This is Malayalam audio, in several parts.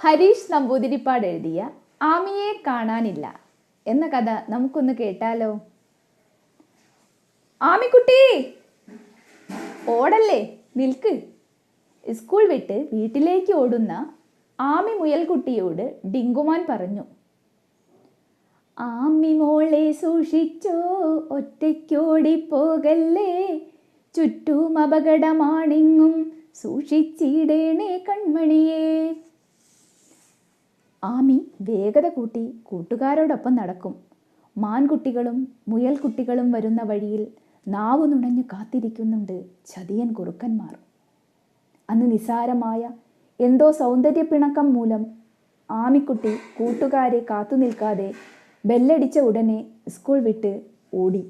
ഹരീഷ് നമ്പൂതിരിപ്പാട് എഴുതിയ ആമിയെ കാണാനില്ല എന്ന കഥ നമുക്കൊന്ന് കേട്ടാലോ? ആമിക്കുട്ടി! ഓടല്ലേ നിൽക്ക്. സ്കൂൾ വിട്ട് വീട്ടിലേക്ക് ഓടുന്ന ആമി മുയൽക്കുട്ടിയോട് ഡിങ്കുമാൻ പറഞ്ഞു ആമി മോളെ സൂക്ഷിച്ചോ ഒറ്റയ്ക്കോടിപ്പോകല്ലേ. ചുറ്റും അപകടമാണെങ്ങും സൂക്ഷിച്ചിടേണേ കൺമണിയേ. വേഗത കൂട്ടി കൂട്ടുകാരോടൊപ്പം നടക്കും. മാൻകുട്ടികളും മുയൽകുട്ടികളും വരുന്ന വഴിയിൽ നാവു നുണഞ്ഞു കാത്തിരിക്കുന്നുണ്ട് ചതിയൻ കുറുക്കന്മാർ. അന്ന് നിസാരമായ എന്തോ സൗന്ദര്യപ്പിണക്കം മൂലം ആമിക്കുട്ടി കൂട്ടുകാരെ കാത്തു നിൽക്കാതെ ബെല്ലടിച്ച ഉടനെ സ്കൂൾ വിട്ട് ഓടി.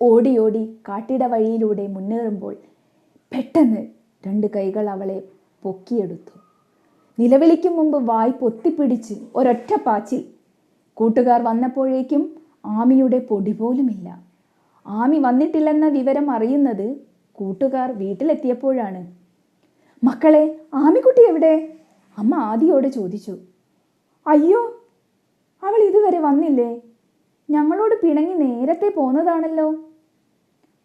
ഓടി ഓടി കാട്ടിട വഴിയിലൂടെ മുന്നേറുമ്പോൾ പെട്ടെന്ന് രണ്ട് കൈകൾ അവളെ പൊക്കിയെടുത്തു. നിലവിളിക്കും മുമ്പ് വായ് പൊത്തിപ്പിടിച്ച് ഒരൊറ്റ പാച്ചിൽ. കൂട്ടുകാർ വന്നപ്പോഴേക്കും ആമിയുടെ പൊടി പോലുമില്ല. ആമി വന്നിട്ടില്ലെന്ന വിവരം അറിയുന്നത് കൂട്ടുകാർ വീട്ടിലെത്തിയപ്പോഴാണ്. മക്കളെ ആമിക്കുട്ടി എവിടെ? അമ്മ ആദിയോട് ചോദിച്ചു. അയ്യോ അവൾ ഇതുവരെ വന്നില്ലേ? ഞങ്ങളോട് പിണങ്ങി നേരത്തെ പോന്നതാണല്ലോ.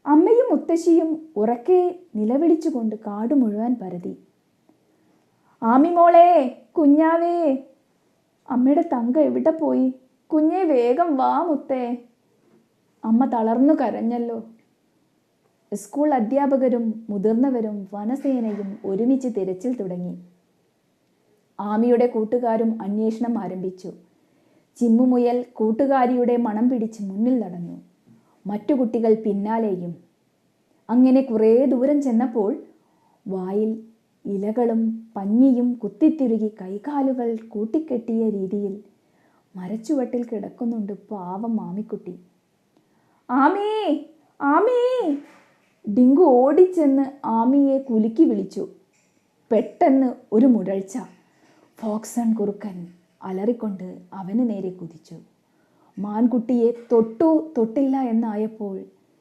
അമ്മയും മുത്തശ്ശിയും ഉറക്കെ നിലവിളിച്ചുകൊണ്ട് കാട് മുഴുവൻ പരതി. ആമി മോളെ കുഞ്ഞാവേ. അമ്മയുടെ തങ്ക എവിടെ പോയി? കുഞ്ഞെ വേഗം വാ മുത്തേ. അമ്മ തളർന്നു കരഞ്ഞല്ലോ. സ്കൂൾ അധ്യാപകരും മുതിർന്നവരും വനസേനയും ഒരുമിച്ച് തിരച്ചിൽ തുടങ്ങി. ആമിയുടെ കൂട്ടുകാരും അന്വേഷണം ആരംഭിച്ചു. ചിമ്മുമുയൽ കൂട്ടുകാരിയുടെ മണം പിടിച്ച് മുന്നിൽ നടന്നു. മറ്റു കുട്ടികൾ പിന്നാലെയും. അങ്ങനെ കുറേ ദൂരം ചെന്നപ്പോൾ വായിൽ ഇലകളും പഞ്ഞിയും കുത്തിത്തിരുകി കൈകാലുകൾ കൂട്ടിക്കെട്ടിയ രീതിയിൽ മരച്ചുവട്ടിൽ കിടക്കുന്നുണ്ട് പാവം മാമിക്കുട്ടി. ആമീ ആമീ! ഡിങ്കു ഓടിച്ചെന്ന് ആമിയെ കുലുക്കി വിളിച്ചു. പെട്ടെന്ന് ഒരു മുരൾച്ച ഫോക്സൺ കുറുക്കൻ അലറിക്കൊണ്ട് അവന് നേരെ കുതിച്ചു. മാൻകുട്ടിയെ തൊട്ടു തൊട്ടില്ല എന്നായപ്പോൾ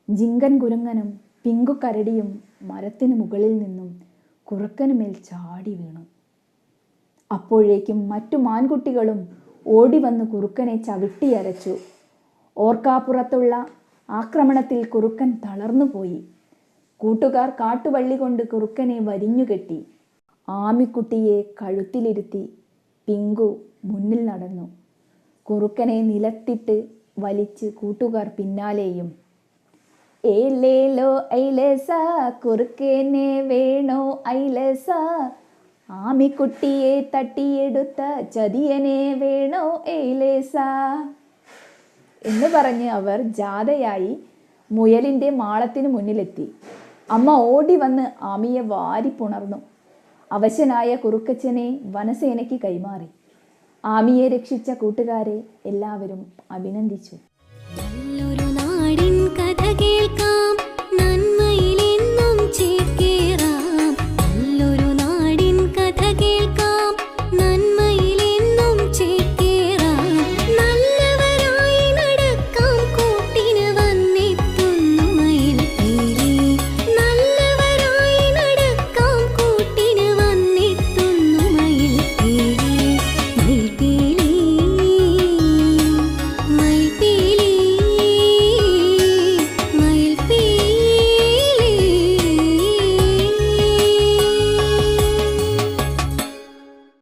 ജിങ്കൻ കുരങ്ങനും പിങ്കു കരടിയും മരത്തിന് മുകളിൽ നിന്നും കുറുക്കനുമേൽ ചാടി വീണു. അപ്പോഴേക്കും മറ്റു മാൻകുട്ടികളും ഓടി വന്ന് കുറുക്കനെ ചവിട്ടിയരച്ചു ഓർക്കാപ്പുറത്തുള്ള ആക്രമണത്തിൽ കുറുക്കൻ തളർന്നുപോയി കൂട്ടുകാർ കാട്ടുവള്ളി കൊണ്ട് കുറുക്കനെ വരിഞ്ഞുകെട്ടി ആമിക്കുട്ടിയെ കഴുത്തിലിരുത്തി പിങ്കു മുന്നിൽ നടന്നു. കുറുക്കനെ നിലത്തിട്ട് വലിച്ച് കൂട്ടുകാർ പിന്നാലെയും ഏലേലോ ഐലസ കുറുക്കേനെ വേണോ ഐലസ? ആമിക്കുട്ടിയെ തട്ടിയെടുത്ത ചതിയനെ വേണോ ഏലേസ എന്ന് പറഞ്ഞ് അവർ ജാഥയായി മുയലിന്റെ മാളത്തിന് മുന്നിലെത്തി. അമ്മ ഓടി വന്ന് ആമിയെ വാരി പുണർന്നു അവശനായ കുറുക്കച്ചനെ വനസേനയ്ക്ക് കൈമാറി. ആമിയെ രക്ഷിച്ച കൂട്ടുകാരെ എല്ലാവരും അഭിനന്ദിച്ചു.